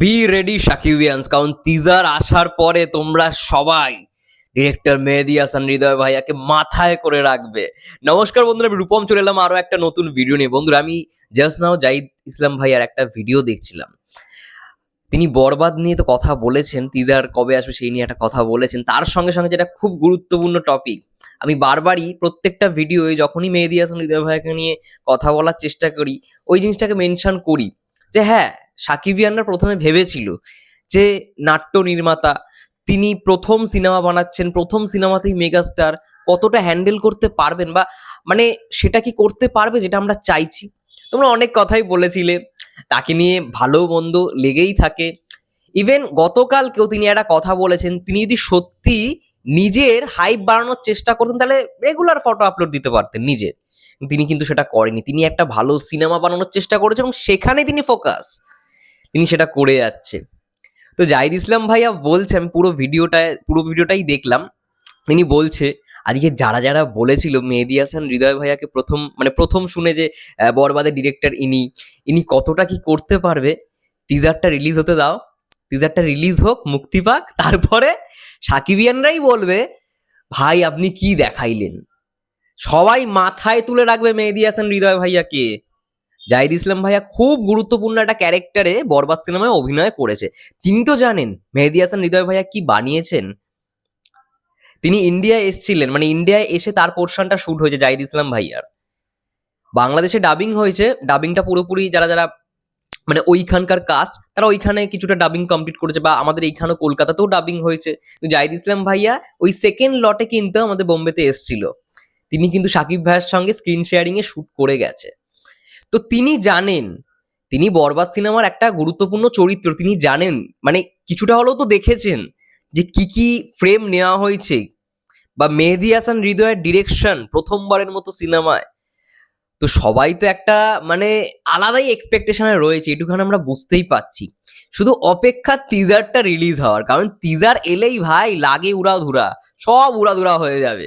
B ready সাকিবিয়ান্স কারণ teaser আসার পরে তোমরা সবাই ডিরেক্টর মেহেদি হাসান হৃদয় ভাইয়াকে মাথায় করে রাখবে। নমস্কার বন্ধুরা, আমি রূপম চলে এলাম আরও একটা নতুন ভিডিও নিয়ে। বন্ধুরা, আমি জাস্ট নাও জাহিদ ইসলাম ভাইয়ার একটা ভিডিও দেখছিলাম। তিনি বরবাদ নিয়ে তো কথা বলেছেন টিজার কবে আসবে সেই নিয়ে একটা কথা বলেছেন। তার সঙ্গে সঙ্গে যেটা খুব গুরুত্বপূর্ণ টপিক আমি বারবারই প্রত্যেকটা ভিডিওয়ে যখনই মেহেদি হাসান হৃদয় ভাইয়াকে নিয়ে কথা বলার চেষ্টা করি, ওই জিনিসটাকে মেনশন করি যে হ্যাঁ সাকিবিয়ানরা প্রথমে ভেবেছিল যে নাট্য নির্মাতা, তিনি প্রথম সিনেমা বানাচ্ছেন, প্রথম সিনেমাতেই মেগাস্টার কতটা হ্যান্ডেল করতে পারবেন বা মানে সেটা কি করতে পারবে যেটা আমরা চাইছি? তোমরা অনেক কথাই বলেছিলে, তাকে নিয়ে ভালো মন্দ লেগেই থাকে। ইভেন গতকালকেও তিনি একটা কথা বলেছেন, তিনি যদি সত্যি নিজের হাইপ বাড়ানোর চেষ্টা করতেন, তাহলে রেগুলার ফটো আপলোড দিতে পারতেন নিজের তিনি কিন্তু সেটা করেনি তিনি একটা ভালো সিনেমা বানানোর চেষ্টা করেছেন এবং সেখানে তিনি ফোকাস তিনি সেটা করে যাচ্ছে। তো জাহিদ ইসলাম ভাইয়া বলছে, আমি পুরো ভিডিওটায়, পুরো ভিডিওটাই দেখলাম। তিনি বলছে, আজকে যারা যারা বলেছিল মেহেদি হাসান হৃদয় ভাইয়াকে প্রথম মানে প্রথম শুনে যে বরবাদের ডিরেক্টর ইনি ইনি কতটা কি করতে পারবে টিজারটা রিলিজ হতে দাও। টিজারটা রিলিজ হোক, মুক্তি পাক, তারপরে সাকিবিয়ানরাই বলবে, ভাই, আপনি কি দেখাইলেন? সবাই মাথায় তুলে রাখবে মেহেদি হাসান হৃদয় ভাইয়াকে। জাহিদ ইসলাম ভাইয়া খুব গুরুত্বপূর্ণ একটা ক্যারেক্টারে বরবাদ সিনেমায় অভিনয় করেছে। তিনি তো জানেন, মেহেদি হাসান হৃদয় ভাইয়া কি বানিয়েছেন? তিনি ইন্ডিয়ায় এসেছিলেন মানে ইন্ডিয়ায় এসে তার পোর্শনটা শুট হয়েছে জাহিদ ইসলাম ভাইয়ার। বাংলাদেশে ডাবিং হয়েছে ডাবিংটা পুরোপুরি যারা যারা মানে ওইখানকার কাস্ট তারা ওইখানে কিছুটা ডাবিং কমপ্লিট করেছে বা আমাদের এইখানেও কলকাতাতেও ডাবিং হয়েছে। জাহিদ ইসলাম ভাইয়া ওই সেকেন্ড লটে কিন্তু আমাদের বোম্বেতে এসছিল। তিনি কিন্তু সাকিব ভাইয়ের সঙ্গে স্ক্রিন শেয়ারিংয়ে শ্যুট করে গেছে। তো তিনি জানেন, তিনি বরবাদ সিনেমার একটা গুরুত্বপূর্ণ চরিত্র, তিনি জানেন মানে কিছুটা হলেও তো দেখেছেন যে কি কি ফ্রেম নেওয়া হয়েছে বা মেহেদি হাসান হৃদয়ের ডিরেকশন প্রথমবারের মতো সিনেমায়। তো সবাই তো একটা মানে আলাদাই এক্সপেকটেশনে রয়েছে, এটুখানি আমরা বুঝতেই পাচ্ছি শুধু অপেক্ষা টিজারটা রিলিজ হওয়ার, কারণ টিজার এলেই ভাই লাগে উড়াধুরা, সব উড়াধুরা হয়ে যাবে,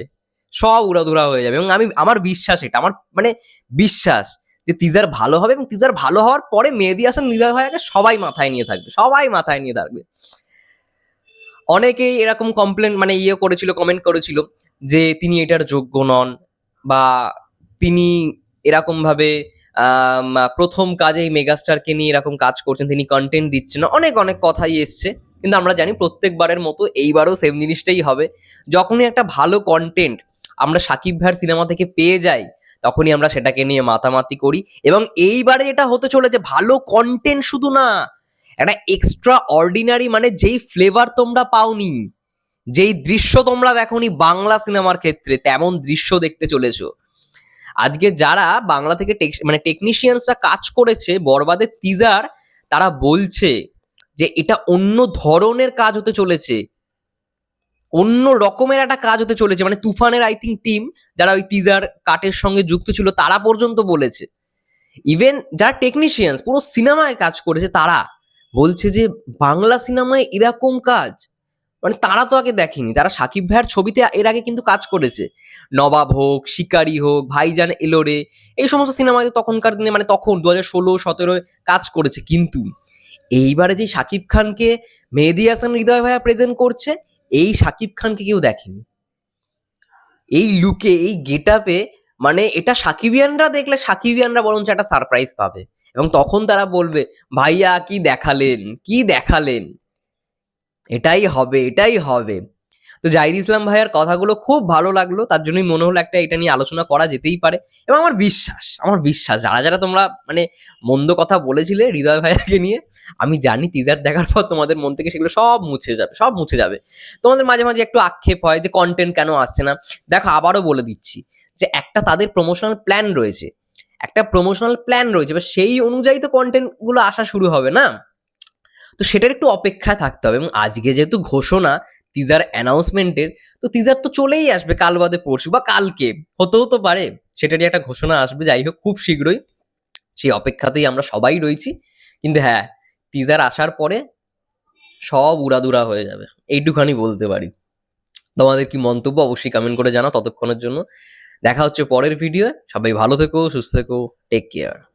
সব উড়াধুরা হয়ে যাবে এবং আমি, আমার বিশ্বাস এটা, আমার মানে বিশ্বাস যে টিজার ভালো হবে এবং টিজার ভালো হওয়ার পরে মেহেদি হাসান হৃদয় ভাইয়াকে সবাই মাথায় নিয়ে থাকবে সবাই মাথায় নিয়ে থাকবে। অনেকেই এরকম কমপ্লেন মানে ইয়ে করেছিল কমেন্ট করেছিল যে তিনি এটার যোগ্য নন বা তিনি এরকম ভাবে আম, প্রথম কাজেই মেগাস্টারকে নিয়ে এরকম কাজ করছেন তিনি কন্টেন্ট দিচ্ছেন অনেক অনেক কথাই এসছে কিন্তু আমরা জানি প্রত্যেকবারের মতো এইবারও সেম জিনিসটাই হবে। যখনই একটা ভালো কন্টেন্ট আমরা সাকিব ভাইয়ের সিনেমা থেকে পেয়ে যাই তখনই আমরা সেটাকে নিয়ে মাতামাতি করি। এবং এইবারে এটা হতে চলেছে ভালো কন্টেন্ট শুধু না, একটা এক্সট্রা অর্ডিনারি মানে যেই ফ্লেভার তোমরা পাওনি, যেই দৃশ্য তোমরা দেখোনি বাংলা সিনেমার ক্ষেত্রে, তেমন দৃশ্য দেখতে চলেছো। আজকে যারা বাংলা থেকে মানে টেকনিশিয়ানসরা কাজ করেছে, বরবাদের টিজার তারা বলছে যে এটা অন্য ধরনের কাজ হতে চলেছে। অন্য রকমের একটা কাজ হতে চলেছে। মানে তুফানের আই থিঙ্ক টিম যারা ওই টিজার কাটের সঙ্গে যুক্ত ছিল, তারা পর্যন্ত বলেছে। ইভেন যারা টেকনিশিয়ানস পুরো সিনেমায় কাজ করেছে, তারা বলছে যে, বাংলা সিনেমায় এরকম কাজ। মানে তারা তো আগে দেখেনি। তারা সাকিব ভাইয়ের ছবিতে এর আগে কিন্তু কাজ করেছে। নবাব হোক, শিকারি হোক, ভাইজান এলোরে, এই সমস্ত সিনেমায় তো তখনকার দিনে মানে তখন দু হাজার ষোলো সতেরোয় কাজ করেছে। কিন্তু এইবারে যে সাকিব খানকে মেহেদি হাসান হৃদয় ভাইয়া প্রেজেন্ট করছে এই সাকিব খানকে কেউ দেখেনি। এই লুকে, এই গেট আপে মানে এটা সাকিবিয়ানরা দেখলে সাকিবিয়ানরা বরঞ্চ একটা সারপ্রাইজ পাবে এবং তখন তারা বলবে, ভাইয়া, কি দেখালেন? কি দেখালেন? এটাই হবে এটাই হবে। তো জাহিদ ইসলাম ভাইয়ার কথাগুলো খুব ভালো লাগল, তার জন্যই মনে হলো একটা এটা নিয়ে আলোচনা করা যেতেই পারে। এবং আমার বিশ্বাস আমার বিশ্বাস, যারা যারা তোমরা মানে মন্দ কথা বলেছিলে হৃদয় ভাইয়াকে নিয়ে, আমি জানি টিজার দেখার পর তোমাদের মন থেকে সেগুলো সব মুছে যাবে, সব মুছে যাবে। তোমাদের মাঝে মাঝে একটু আক্ষেপ হয় যে কন্টেন্ট কেন আসছে না। দেখো, আবারও বলে দিচ্ছি যে একটা তাদের প্রমোশনাল প্ল্যান রয়েছে। একটা প্রমোশনাল প্ল্যান রয়েছে, এবার সেই অনুযায়ী তো কন্টেন্টগুলো আসা শুরু হবে না? তো সেটার একটু অপেক্ষা থাকতে হবে এবং আজকে যেহেতু ঘোষণা টিজার অ্যানাউন্সমেন্টের তো টিজার তো চলেই আসবে কাল বাদে পরশু বা কালকে, হতেও তো পারে। সেটারই একটা ঘোষণা আসবে, যাই হোক, খুব শীঘ্রই। সেই অপেক্ষাতেই আমরা সবাই রয়েছি। কিন্তু হ্যাঁ টিজার আসার পরে সব উড়াদুরা হয়ে যাবে। এইটুখানি বলতে পারি। তোমাদের কি মন্তব্য অবশ্যই কমেন্ট করে জানাও ততক্ষণের জন্য। দেখা হচ্ছে পরের ভিডিও সবাই ভালো থেকো, সুস্থ থেকো টেক কেয়ার